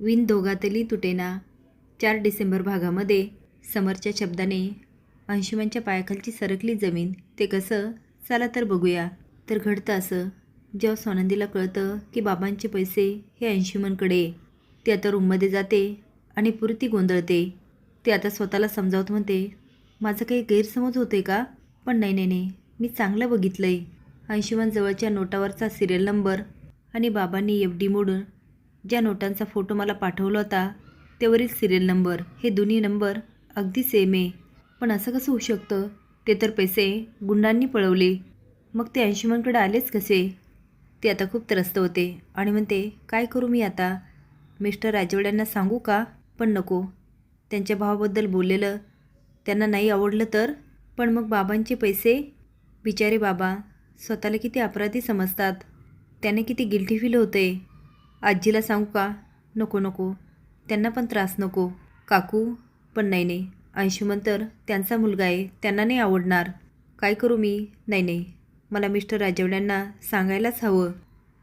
Win दोघातली तुटेना चार डिसेंबर भागामध्ये समरच्या शब्दाने अंशुमनच्या पायाखालची सरकली जमीन. ते कसं? चला तर बघूया. तर घडतं असं. जेव्हा सोनंदीला कळतं की बाबांचे पैसे हे अंशुमनकडे ते आता रूममध्ये जाते आणि पुरती गोंधळते. ते आता स्वतःला समजावत म्हणते माझं काही गैरसमज होते का? पण नाही नाही नाही. मी चांगलं बघितलं आहे अंशुमन जवळच्या नोटावरचा सिरियल नंबर आणि बाबांनी एफ डी मोडून ज्या नोटांचा फोटो मला पाठवला होता त्यावरील सिरियल नंबर हे दोन्ही नंबर अगदी सेम आहे. पण असं कसं होऊ शकतं? ते तर पैसे गुंडांनी पळवले. मग ते अंशुमनकडे आलेच कसे? ते आता खूप त्रस्त होते आणि म्हणते काय करू मी आता? मिस्टर राजवड्यांना सांगू का? पण नको. त्यांच्या भावाबद्दल बोललेलं त्यांना नाही आवडलं तर? पण मग बाबांचे पैसे? बिचारे बाबा स्वतःला किती अपराधी समजतात. त्याने किती गिल्टी फील होते. आजीला सांगू का? नको नको. त्यांना पण त्रास नको. काकू पण नाही नाही. अंशुमन तर त्यांचा मुलगा आहे. त्यांना नाही आवडणार. काय करू मी? नाही नाही. मला मिस्टर राजवड्यांना सांगायलाच हवं.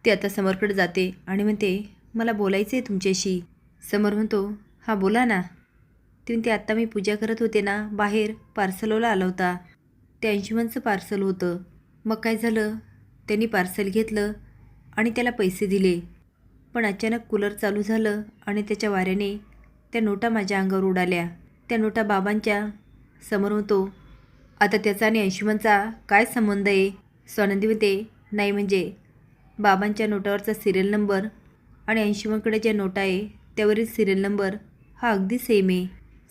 ते आता समरकडे जाते आणि म्हणते मला बोलायचं आहे तुमच्याशी. समर म्हणतो हां बोला ना. ते म्हणते आत्ता मी पूजा करत होते ना बाहेर पार्सलवाला आला होता. ते अंशुमनचं पार्सल होतं. मग काय झालं? त्यांनी पार्सल घेतलं आणि त्याला पैसे दिले. पण अचानक कूलर चालू झालं आणि त्याच्या वाऱ्याने त्या नोटा माझ्या अंगावर उडाल्या. त्या नोटा बाबांच्या समोर होतो. आता त्याचा आणि अंशुमनचा काय संबंध आहे? स्वानंदी होते नाही म्हणजे. बाबांच्या नोटावरचा सिरियल नंबर आणि अंशुमनकडे ज्या नोटा आहे त्यावरील सिरियल नंबर हा अगदी सेम आहे.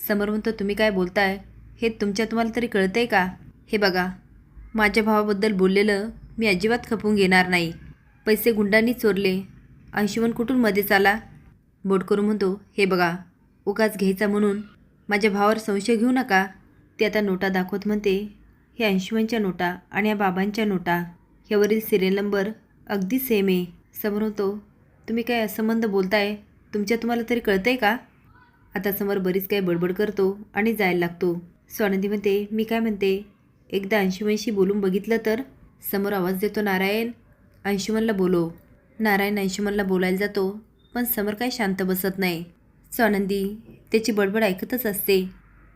समोर म्हणतो तुम्ही काय बोलताय? हे तुमच्या तुम्हाला तरी कळतं आहे का? हे बघा माझ्या भावाबद्दल बोललेलं मी अजिबात खपून घेणार नाही. पैसे गुंडांनी चोरले. अंशुमन कुठून मध्येच आला? बोट करून म्हणतो हे बघा उगाच घ्यायचा म्हणून माझ्या भावावर संशय घेऊ नका. ते आता नोटा दाखवत म्हणते हे अंशुमनच्या नोटा आणि या बाबांच्या नोटा ह्यावरील सिरियल नंबर अगदी सेम आहे. समोर होतो तुम्ही काय असंबंध बोलताय? तुमच्या तुम्हाला तरी कळतंय का? आता समोर बरीच काही बडबड करतो आणि जायला लागतो. स्वानंदी म्हणते मी काय म्हणते? एकदा अंशुमनशी बोलून बघितलं तर? समोर आवाज देतो नारायण अंशुमनला बोलो नारायण अंशुमनला बोलायला जातो पण समोर काही शांत बसत नाही. स्वानंदी त्याची बडबड ऐकतच असते.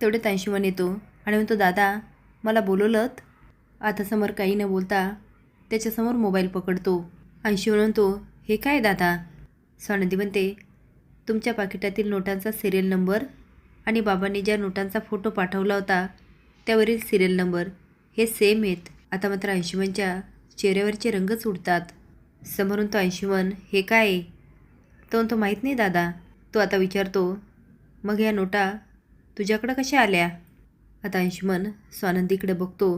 तेवढ्यात अंशुमन येतो आणि म्हणतो दादा मला बोलवलंत. आता समोर काही न बोलता त्याच्यासमोर मोबाईल पकडतो. अंशुमन म्हणतो हे काय दादा? स्वानंदी म्हणते तुमच्या पाकिटातील नोटांचा सिरियल नंबर आणि बाबांनी ज्या नोटांचा फोटो पाठवला होता त्यावरील सिरियल नंबर हे सेम आहेत. आता मात्र अंशुमनच्या चेहऱ्यावरचे रंगच उडतात. समोरून तो अंशुमन हे काय? आहे तो म्हणतो माहीत नाही दादा. तो आता विचारतो मग ह्या नोटा तुझ्याकडं कशा आल्या? आता अंशुमन स्वानंदीकडे बघतो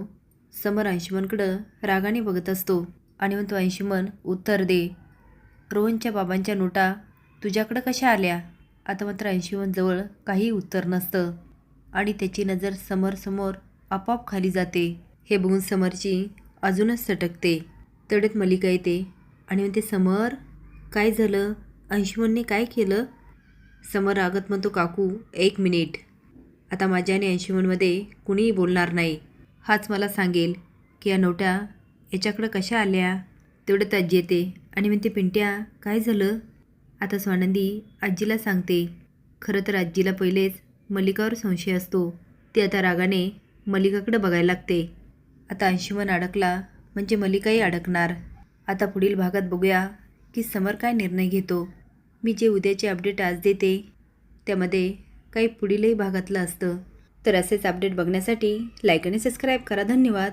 समोर अंशुमनकडं रागाने बघत असतो आणि म्हणतो अंशुमन उत्तर दे. रोहनच्या बाबांच्या नोटा तुझ्याकडं कशा आल्या? आता मात्र अंशुमनजवळ काही उत्तर नसतं आणि त्याची नजर समोर आपोआप खाली जाते. हे बघून समरची अजूनच सटकते. तडेत मलिका येते. आणि म्हणते समर काय झालं? अंशुमनने काय केलं? समर रागत म्हणतो काकू एक मिनिट. आता माझ्या आणि अंशुमनमध्ये कुणीही बोलणार नाही. हाच मला सांगेल की या नोटा याच्याकडं कशा आल्या? तेवढ्यात आजी येते आणि म्हणते पिंट्या काय झालं? आता स्वानंदी आजीला सांगते. खरं तर आजीला पहिलेच मल्लिकावर संशय असतो. ती आता रागाने मल्लिकाकडे बघायला लागते. आता अंशुमन अडकला म्हणजे मल्लिकाही अडकणार. आता पुढील भागात बघूया की समर काय निर्णय घेतो. मी जे उद्याचे अपडेट आज देते त्यामध्ये काही पुढीलही भागातलं असतं. तर असेच अपडेट बघण्यासाठी लाईक आणि सबस्क्राईब करा. धन्यवाद.